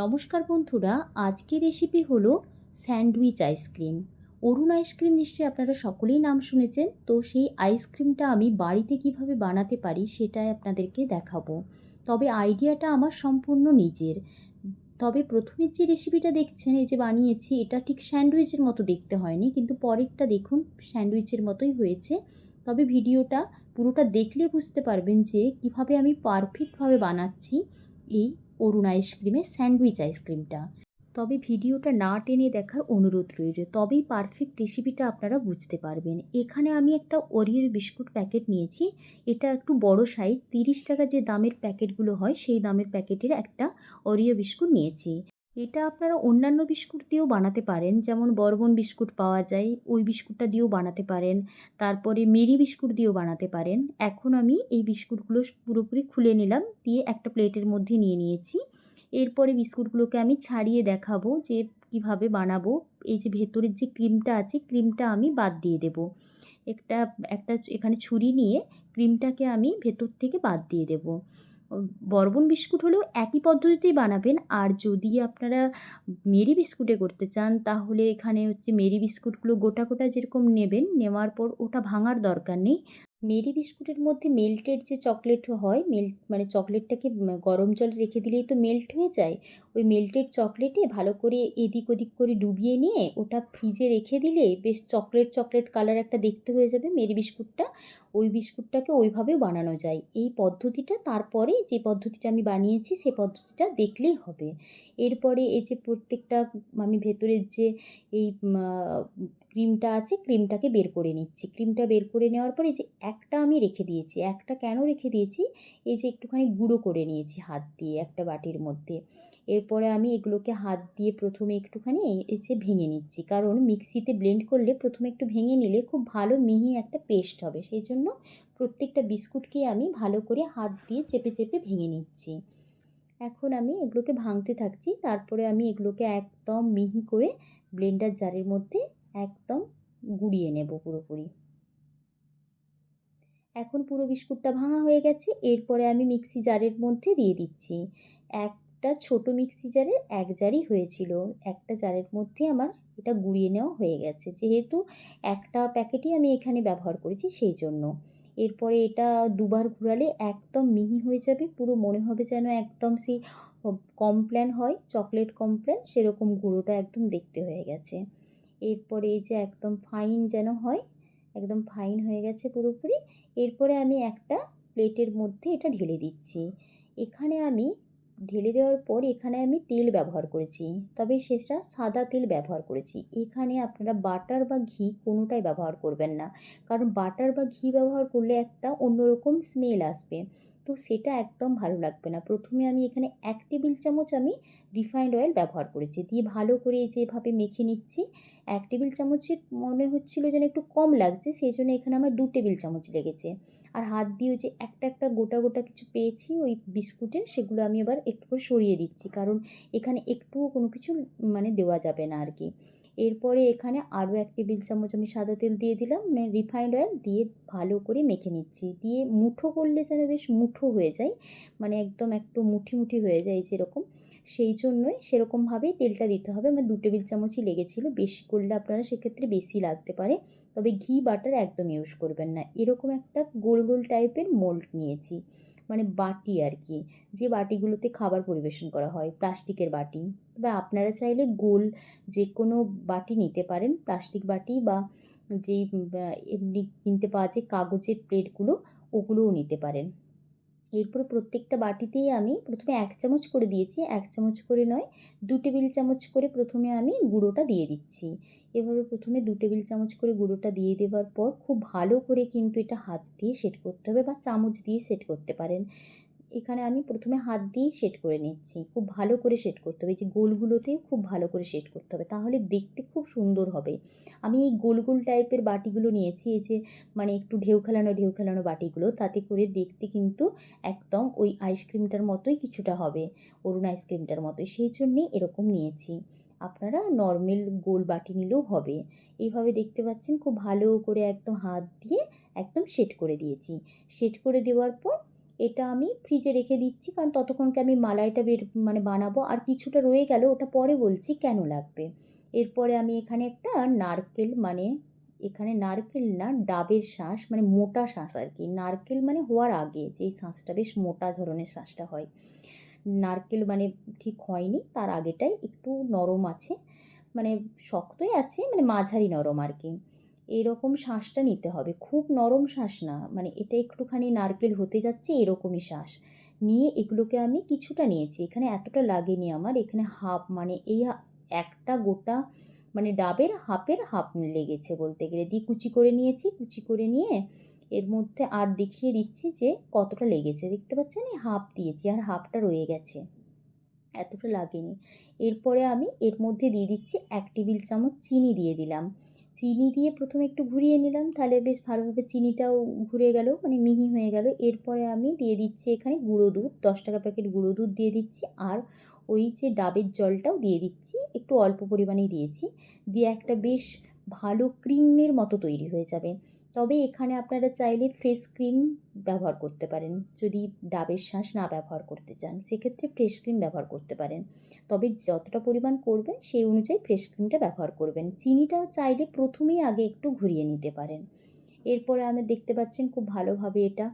নমস্কার বন্ধুরা, আজকের রেসিপি হলো স্যান্ডউইচ আইসক্রিম। অরুণ আইসক্রিম নিশ্চয়ই আপনারা সকলেই নাম শুনেছেন, তো সেই আইসক্রিমটা আমি বাড়িতে কীভাবে বানাতে পারি সেটাই আপনাদেরকে দেখাবো। তবে আইডিয়াটা আমার সম্পূর্ণ নিজের। তবে প্রথমের যে রেসিপিটা দেখছেন, এই যে বানিয়েছি, এটা ঠিক স্যান্ডউইচের মতো দেখতে হয়নি, কিন্তু পরেরটা দেখুন, স্যান্ডউইচের মতোই হয়েছে। তবে ভিডিওটা পুরোটা দেখলে বুঝতে পারবেন যে কীভাবে আমি পারফেক্টভাবে বানাচ্ছি এই অরুণ আইসক্রিমের স্যান্ডউইচ আইসক্রিমটা। তবে ভিডিওটা না টেনে দেখার অনুরোধ রইল। তবেই পারফেক্ট রেসিপিটা আপনারা বুঝতে পারবেন। এখানে আমি একটা ওরিওর বিস্কুট প্যাকেট নিয়েছি। এটা একটু বড় সাইজ, তিরিশ টাকা যে দামের প্যাকেটগুলো হয়, সেই দামের প্যাকেটের একটা ওরিও বিস্কুট নিয়েছি। এটা আপনারা অন্যান্য বিস্কুট দিয়েও বানাতে পারেন। যেমন বরবন বিস্কুট পাওয়া যায়, ওই বিস্কুটটা দিয়েও বানাতে পারেন। তারপরে মেরি বিস্কুট দিয়েও বানাতে পারেন। এখন আমি এই বিস্কুটগুলো পুরোপুরি খুলে নিলাম, দিয়ে একটা প্লেটের মধ্যে নিয়ে নিয়েছি। এরপরে বিস্কুটগুলোকে আমি ছাড়িয়ে দেখাবো যে কীভাবে বানাবো। এই যে ভেতরের যে ক্রিমটা আছে, ক্রিমটা আমি বাদ দিয়ে দেব। একটা একটা এখানে ছুরি নিয়ে ক্রিমটাকে আমি ভেতর থেকে বাদ দিয়ে দেব। বরবন বিস্কুট হলেও একই পদ্ধতিতেই বানাবেন। আর যদি আপনারা মেরি বিস্কুটে করতে চান, তাহলে এখানে হচ্ছে মেরি বিস্কুটগুলো গোটা গোটা যেরকম নেবেন, নেওয়ার পর ওটা ভাঙার দরকার নেই। মেরি বিস্কুটের মধ্যে মেল্টেড যে চকলেট হয়, মেল্ট মানে চকলেটটাকে গরম জলে রেখে দিলেই তো মেল্ট হয়ে যায়। ওই মেল্টেড চকলেটে ভালো করে এদিক ওদিক করে ডুবিয়ে নিয়ে ওটা ফ্রিজে রেখে দিলে বেশ চকলেট চকলেট কালার একটা দেখতে হয়ে যাবে মেরি বিস্কুটটা। ওই বিস্কুটটাকে ওইভাবেও বানানো যায়। এই পদ্ধতিটা তারপরে যে পদ্ধতিটা আমি বানিয়েছি, সে পদ্ধতিটা দেখলেই হবে। এরপরে এই যে প্রত্যেকটা আমি ভেতরের যে এই ক্রিমটা আছে, ক্রিমটাকে বের করে নিচ্ছি। ক্রিমটা বের করে নেওয়ার পরে যে একটা আমি রেখে দিয়েছি। একটা কেন রেখে দিয়েছি? এই যে একটুখানি গুঁড়ো করে নিয়েছি হাত দিয়ে একটা বাটির মধ্যে। এরপরে আমি এগুলোকে হাত দিয়ে প্রথমে একটুখানি এসে ভেঙে নিচ্ছি। কারণ মিক্সিতে ব্লেন্ড করলে প্রথমে একটু ভেঙে নিলে খুব ভালো মিহি একটা পেস্ট হবে। সেই জন্য প্রত্যেকটা বিস্কুটকে আমি ভালো করে হাত দিয়ে চেপে চেপে ভেঙে নিচ্ছি। এখন আমি এগুলোকে ভাঙতে থাকছি। তারপরে আমি এগুলোকে একদম মিহি করে ব্লেন্ডার জারের মধ্যে একদম গুঁড়িয়ে নেব পুরোপুরি। এখন পুরো বিস্কুটটা ভাঙা হয়ে গেছে। এরপরে আমি মিক্সি জারের মধ্যে দিয়ে দিচ্ছি। একটা ছোট মিক্সি জারের এক জারই হয়েছিল। একটা জারের মধ্যে আমার এটা গুঁড়িয়ে নেওয়া হয়ে গেছে। যেহেতু একটা প্যাকেটই আমি এখানে ব্যবহার করেছি সেই জন্য। এরপরে এটা দুবার ঘোরালে একদম মিহি হয়ে যাবে, পুরো মনে হবে যেন একদম সেই কমপ্ল্যান হয়, চকলেট কমপ্ল্যান সেরকম গুঁড়োটা একদম দেখতে হয়ে গেছে। এরপরে এই যে একদম ফাইন যেন হয়, একদম ফাইন হয়ে গেছে পুরোপুরি। এরপরে আমি একটা প্লেটের মধ্যে এটা ঢেলে দিচ্ছি। এখানে আমি ঢেলে দেওয়ার পর এখানে আমি তেল ব্যবহার করেছি। তবে সেটা সাদা তেল ব্যবহার করেছি। এখানে আপনারা বাটার বা ঘি কোনোটাই ব্যবহার করবেন না। কারণ বাটার বা ঘি ব্যবহার করলে একটা অন্যরকম স্মেল আসবে। তো সেটা একদম ভালো লাগবে না। প্রথমে আমি এখানে এক টেবিল চামচ আমি রিফাইন্ড অয়েল ব্যবহার করেছি। দিয়ে ভালো করে যেভাবে মেখে নিচ্ছি, এক টেবিল চামচের মনে হচ্ছিল যেন একটু কম লাগছে সেই জন্য এখানে আমার দু টেবিল চামচ লেগেছে। আর হাত দিয়ে যে একটা একটা গোটা গোটা কিছু পেয়েছি, ওই বিস্কুটের, সেগুলো আমি এবার একটু করে সরিয়ে দিচ্ছি। কারণ এখানে একটুও কোনো কিছু মানে দেওয়া যাবে না আর কি। এরপরে এখানে আরও এক টেবিল চামচ আমি সাদা তেল দিয়ে দিলাম মানে রিফাইন্ড অয়েল দিয়ে ভালো করে মেখে নিচ্ছি। দিয়ে মুঠো করলে যেন বেশ মুঠো হয়ে যায় মানে একদম একটু মুঠি মুঠি হয়ে যায় যেরকম সেই জন্যই সেরকমভাবেই তেলটা দিতে হবে। আমার দু টেবিল চামচই লেগেছিলো, বেশি করলে আপনারা সেক্ষেত্রে বেশি লাগতে পারে। তবে ঘি, বাটার একদম ইউজ করবেন না। এরকম একটা গোল গোল টাইপের মোল্ড নিয়েছি। মানে বাটি আর কি, যে বাটিগুলোতে খাবার পরিবেশন করা হয়, প্লাস্টিকের বাটি। বা আপনারা চাইলে গোল যে কোনো বাটি নিতে পারেন, প্লাস্টিক বাটি বা যেই এমনি কিনতে পাওয়া যায় কাগজের প্লেটগুলো, ওগুলোও নিতে পারেন। এরপরে প্রত্যেকটা বাটিতেই আমি প্রথমে এক চামচ করে দিয়েছি, এক চামচ করে নয়, দু টেবিল চামচ করে প্রথমে আমি গুঁড়োটা দিয়ে দিচ্ছি। এভাবে প্রথমে দু টেবিল চামচ করে গুঁড়োটা দিয়ে দেওয়ার পর খুব ভালো করে কিন্তু এটা হাত দিয়ে সেট করতে হবে বা চামচ দিয়ে সেট করতে পারেন। এখানে আমি প্রথমে হাত দিয়েই সেট করে নিচ্ছি। খুব ভালো করে সেট করতে হবে। যে গোলগুলোতেও খুব ভালো করে সেট করতে হবে। তাহলে দেখতে খুব সুন্দর হবে। আমি এই গোল গোল টাইপের বাটিগুলো নিয়েছি। এই যে মানে একটু ঢেউ খেলানো ঢেউ খেলানো বাটিগুলো, তাতে করে দেখতে কিন্তু একদম ওই আইসক্রিমটার মতোই কিছুটা হবে। অরুণ আইসক্রিমটার মতোই। সেই জন্যেই এরকম নিয়েছি। আপনারা নর্মাল গোল বাটি নিলেও হবে। এইভাবে দেখতে পাচ্ছেন, খুব ভালো করে একদম হাত দিয়ে একদম সেট করে দিয়েছি। সেট করে দেওয়ার পর এটা আমি ফ্রিজে রেখে দিচ্ছি, কারণ ততক্ষণকে আমি মালাইটা বের মানে বানাবো। আর কিছুটা রয়ে গেল, ওটা পরে বলছি কেন লাগবে। এরপরে আমি এখানে একটা নারকেল মানে এখানে নারকেল না, ডাবের শাঁস মানে মোটা শাঁস আর কি নারকেল মানে হওয়ার আগে যেই শাঁসটা, বেশ মোটা ধরনের শাঁসটা হয়। নারকেল মানে ঠিক হয়নি, তার আগেটাই একটু নরম আছে মানে শক্তই আছে মানে মাঝারি নরম আর কি এরকম শাঁসটা নিতে হবে। খুব নরম শাঁস না মানে এটা একটুখানি নারকেল হতে যাচ্ছে এরকমই শাঁস নিয়ে এগুলোকে আমি কিছুটা নিয়েছি। এখানে এতটা লাগেনি আমার, এখানে হাফ মানে এই একটা গোটা মানে ডাবের হাফের হাফ লেগেছে বলতে গেলে। দিয়ে কুচি করে নিয়েছি, কুচি করে নিয়ে এর মধ্যে আর দেখিয়ে দিচ্ছি যে কতটা লেগেছে। দেখতে পাচ্ছেন? এই হাফ দিয়েছি আর হাফটা রয়ে গেছে। এতটা লাগেনি। এরপরে আমি এর মধ্যে দিয়ে দিচ্ছি এক টেবিল চামচ চিনি দিয়ে দিলাম। চিনি দিয়ে প্রথমে একটু ঘুরিয়ে নিলাম, তাহলে বেশ ভালোভাবে চিনিটাও ঘুরে গেল মানে মিহি হয়ে গেল। এরপরে আমি দিয়ে দিচ্ছি এখানে গুঁড়ো দুধ, দশ টাকা প্যাকেট গুঁড়ো দুধ দিয়ে দিচ্ছি, আর ওই যে ডাবের জলটাও দিয়ে দিচ্ছি, একটু অল্প পরিমাণেই দিয়েছি, দিয়ে একটা বেশ ভালো ক্রিমের মতো তৈরি হয়ে যাবে। তবে এখানে আপনারা চাইলে ফ্রেশ ক্রিম ব্যবহার করতে পারেন। যদি ডাবের শাঁস না ব্যবহার করতে চান, সেক্ষেত্রে ফ্রেশ ক্রিম ব্যবহার করতে পারেন। তবে যতটা পরিমাণ করবেন সেই অনুযায়ী ফ্রেশ ক্রিমটা ব্যবহার করবেন। চিনিটা চাইলে প্রথমেই আগে একটু ঘুরিয়ে নিতে পারেন। এরপরে আমি দেখতে পাচ্ছেন খুব ভালোভাবে এটা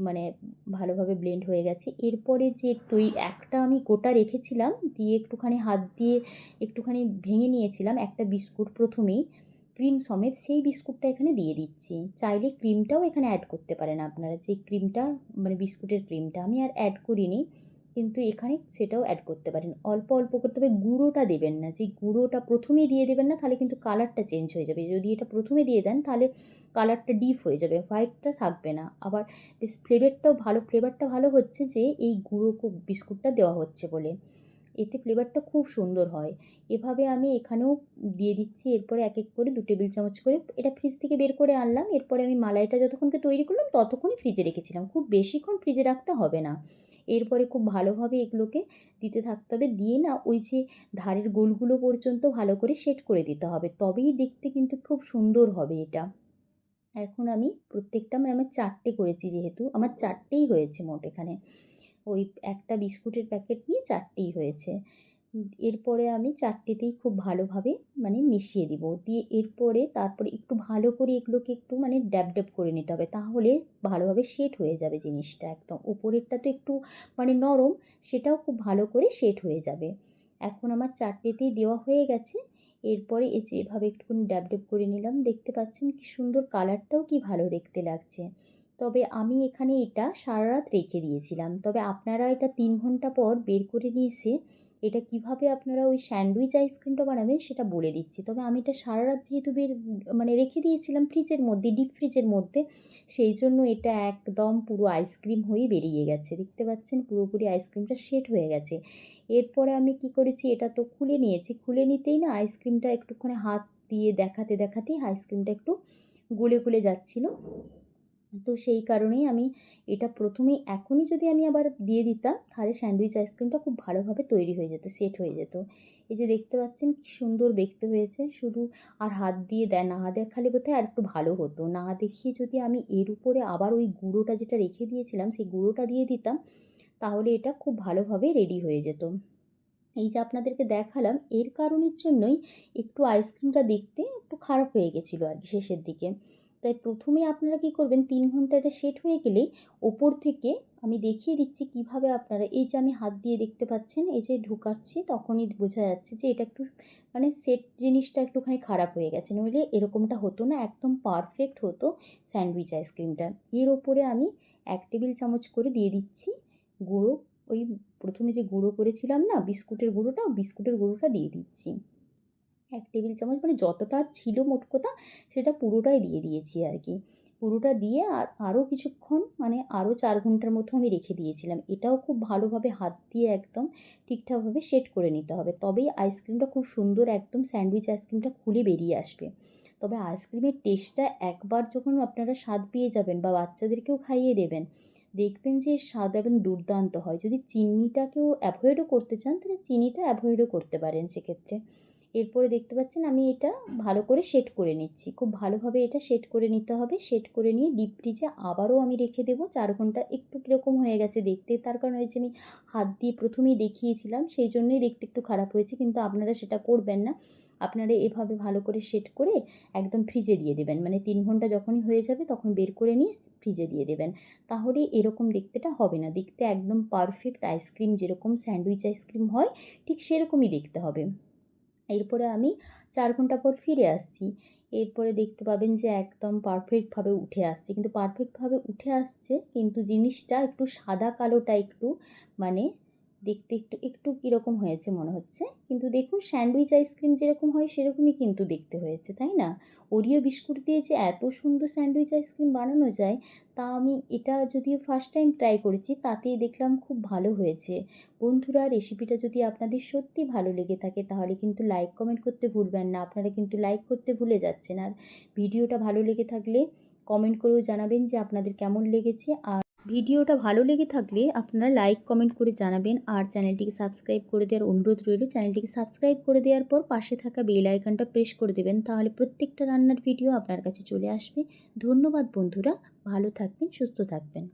মানে ভালোভাবে ব্লেন্ড হয়ে গেছে। এরপরে যে তৈ একটা আমি গোটা রেখেছিলাম, দিয়ে একটুখানি হাত দিয়ে একটুখানি ভেঙে নিয়েছিলাম, একটা বিস্কুট প্রথমেই। ক্রিম সমেত সেই বিস্কুটটা এখানে দিয়ে দিচ্ছি। চাইলে ক্রিমটাও এখানে অ্যাড করতে পারেন আপনারা। যে ক্রিমটা মানে বিস্কুটের ক্রিমটা আমি আর অ্যাড করিনি, কিন্তু এখানে সেটাও অ্যাড করতে পারেন। অল্প অল্প করতে হবে গুঁড়োটা দেবেন না। যে গুঁড়োটা প্রথমেই দিয়ে দেবেন না, তাহলে কিন্তু কালারটা চেঞ্জ হয়ে যাবে। যদি এটা প্রথমে দিয়ে দেন, তাহলে কালারটা ডিপ হয়ে যাবে হোয়াইটটা থাকবে না। আবার বেশ ফ্লেভারটাও ভালো ফ্লেভারটা ভালো হচ্ছে যে এই গুঁড়ো বিস্কুটটা দেওয়া হচ্ছে বলে। এতে ফ্লেভারটা খুব সুন্দর হয়। এভাবে আমি এখানেও দিয়ে দিচ্ছি, এরপরে এক এক করে দু টেবিল চামচ করে এটা ফ্রিজ থেকে বের করে আনলাম। এরপরে আমি মালাইটা যতক্ষণকে তৈরি করলাম ততক্ষণই ফ্রিজে রেখেছিলাম। খুব বেশিক্ষণ ফ্রিজে রাখতে হবে না। এরপরে খুব ভালোভাবে এগুলোকে দিতে থাকতে হবে। দিয়ে না ওই যে ধারের গোলগুলো পর্যন্ত ভালো করে সেট করে দিতে হবে। তবেই দেখতে কিন্তু খুব সুন্দর হবে এটা। এখন আমি প্রত্যেকটা মানে আমার চারটে করেছি যেহেতু, আমার চারটেই হয়েছে মোট এখানে। ওই একটা বিস্কুটের প্যাকেট নিয়ে চারটেই হয়েছে। এরপরে আমি চারটেতেই খুব ভালোভাবে মানে মিশিয়ে দিব। দিয়ে এরপরে তারপরে একটু ভালো করে এগুলোকে একটু মানে ড্যাব ড্যাব করে নিতে হবে। তাহলে ভালোভাবে সেট হয়ে যাবে জিনিসটা একদম। ওপরেরটা তো একটু মানে নরম, সেটাও খুব ভালো করে সেট হয়ে যাবে। এখন আমার চারটেতেই দেওয়া হয়ে গেছে। এরপরে যে এভাবে একটুখানি ড্যাব ড্যাব করে নিলাম। দেখতে পাচ্ছেন কি সুন্দর কালারটাও কি ভালো দেখতে লাগছে। তবে আমি এখানে এটা সারা রাত রেখে দিয়েছিলাম। তবে আপনারা এটা তিন ঘণ্টা পর বের করে নিয়ে এসে এটা কীভাবে আপনারা ওই স্যান্ডউইচ আইসক্রিমটা বানাবেন সেটা বলে দিচ্ছি। তবে আমি এটা সারা রাত যেহেতু বের মানে রেখে দিয়েছিলাম ফ্রিজের মধ্যে, ডিপ ফ্রিজের মধ্যে, সেই জন্য এটা একদম পুরো আইসক্রিম হয়ে বেরিয়ে গেছে। দেখতে পাচ্ছেন পুরোপুরি আইসক্রিমটা সেট হয়ে গেছে। এরপরে আমি কি করেছি, এটা তো খুলে নিয়েছি। খুলে নিতেই না আইসক্রিমটা একটুখানি হাত দিয়ে দেখাতে, দেখাতেই আইসক্রিমটা একটু গলে গলে যাচ্ছিল। তো সেই কারণেই আমি এটা প্রথমেই এখনই যদি আমি আবার দিয়ে দিতাম, তাহলে স্যান্ডউইচ আইসক্রিমটা খুব ভালোভাবে তৈরি হয়ে যেত, সেট হয়ে যেত। এই যে দেখতে পাচ্ছেন কি সুন্দর দেখতে হয়েছে, শুধু আর হাত দিয়ে দেয়, না দেখালে বোধহয় আর একটু ভালো হতো। না দেখিয়ে যদি আমি এর উপরে আবার ওই গুঁড়োটা যেটা রেখে দিয়েছিলাম, সেই গুঁড়োটা দিয়ে দিতাম, তাহলে এটা খুব ভালোভাবে রেডি হয়ে যেত। এই যে আপনাদেরকে দেখালাম, এর কারণের জন্যই একটু আইসক্রিমটা দেখতে একটু খারাপ হয়ে গেছিল আর কি শেষের দিকে। তাই প্রথমে আপনারা কী করবেন, তিন ঘন্টাটা সেট হয়ে গেলেই ওপর থেকে আমি দেখিয়ে দিচ্ছি কীভাবে আপনারা, এই যে আমি হাত দিয়ে দেখতে পাচ্ছেন, এই যে ঢুকাচ্ছি, তখনই বোঝা যাচ্ছে যে এটা একটু মানে সেট জিনিসটা একটুখানি খারাপ হয়ে গেছে। নইলে এরকমটা হতো না, একদম পারফেক্ট হতো স্যান্ডউইচ আইসক্রিমটা এর ওপরে আমি এক টেবিল চামচ করে দিয়ে দিচ্ছি গুঁড়ো, ওই প্রথমে যে গুঁড়ো করেছিলাম না, বিস্কুটের গুঁড়োটা বিস্কুটের গুঁড়োটা দিয়ে দিচ্ছি। এক টেবিল চামচ মানে যতটা ছিল মোট কথা সেটা পুরোটাই দিয়ে দিয়েছি আর কি। পুরোটা দিয়ে আর আরও কিছুক্ষণ মানে আরও চার ঘণ্টার মতো আমি রেখে দিয়েছিলাম। এটাও খুব ভালোভাবে হাত দিয়ে একদম ঠিকঠাকভাবে সেট করে নিতে হবে। তবেই আইসক্রিমটা খুব সুন্দর একদম স্যান্ডউইচ আইসক্রিমটা খুলে বেরিয়ে আসবে। তবে আইসক্রিমের টেস্টটা একবার যখন আপনারা স্বাদ পেয়ে যাবেন বা বাচ্চাদেরকেও খাইয়ে দেবেন, দেখবেন যে স্বাদ এবং দুর্দান্ত হয়। যদি চিনিটাকেও অ্যাভয়েডও করতে চান, তাহলে চিনিটা অ্যাভয়েডও করতে পারেন সেক্ষেত্রে। এরপরে দেখতে পাচ্ছেন আমি এটা ভালো করে সেট করে নিচ্ছি। খুব ভালোভাবে এটা সেট করে নিতে হবে। সেট করে নিয়ে ডিপ ফ্রিজে আবারও আমি রেখে দেবো। চার ঘণ্টা একটু কীরকম হয়ে গেছে দেখতে। তার কারণ হয়েছে আমি হাত দিয়ে প্রথমেই দেখিয়েছিলাম, সেই জন্যই দেখতে একটু খারাপ হয়েছে। কিন্তু আপনারা সেটা করবেন না। আপনারা এভাবে ভালো করে সেট করে একদম ফ্রিজে দিয়ে দেবেন। মানে তিন ঘণ্টা যখনই হয়ে যাবে তখন বের করে নিয়ে ফ্রিজে দিয়ে দেবেন। তাহলে এরকম দেখতেটা হবে না। দেখতে একদম পারফেক্ট আইসক্রিম যেরকম স্যান্ডউইচ আইসক্রিম হয়, ঠিক সেরকমই দেখতে হবে। এরপরে আমি চার ঘণ্টা পর ফিরে আসছি। এরপরে দেখতে পাবেন যে একদম পারফেক্টভাবে উঠে আসছে। কিন্তু পারফেক্টভাবে উঠে আসছে, কিন্তু জিনিসটা একটু সাদা কালোটা একটু মানে দেখতে একটু একটু কীরকম হয়েছে মনে হচ্ছে। কিন্তু দেখুন, স্যান্ডউইচ আইসক্রিম যেরকম হয়, সেরকমই কিন্তু দেখতে হয়েছে, তাই না? ওরিও বিস্কুট দিয়ে যে এত সুন্দর স্যান্ডউইচ আইসক্রিম বানানো যায়, তা আমি এটা যদিও ফার্স্ট টাইম ট্রাই করেছি, তাতেই দেখলাম খুব ভালো হয়েছে। বন্ধুরা রেসিপিটা যদি আপনাদের সত্যি ভালো লেগে থাকে, তাহলে কিন্তু লাইক কমেন্ট করতে ভুলবেন না। আপনারা কিন্তু লাইক করতে ভুলে যাচ্ছেন। আর ভিডিওটা ভালো লেগে থাকলে কমেন্ট করেও জানাবেন যে আপনাদের কেমন লেগেছে। আর ভিডিওটা ভালো লেগে থাকলে আপনারা লাইক কমেন্ট করে জানাবেন আর চ্যানেলটিকে সাবস্ক্রাইব করে দেওয়ার অনুরোধ রইল। চ্যানেলটিকে সাবস্ক্রাইব করে দেওয়ার পর পাশে থাকা বেল আইকনটা প্রেস করে দেবেন, তাহলে প্রত্যেকটা রান্নার ভিডিও আপনার কাছে চলে আসবে। ধন্যবাদ বন্ধুরা, ভালো থাকবেন, সুস্থ থাকবেন।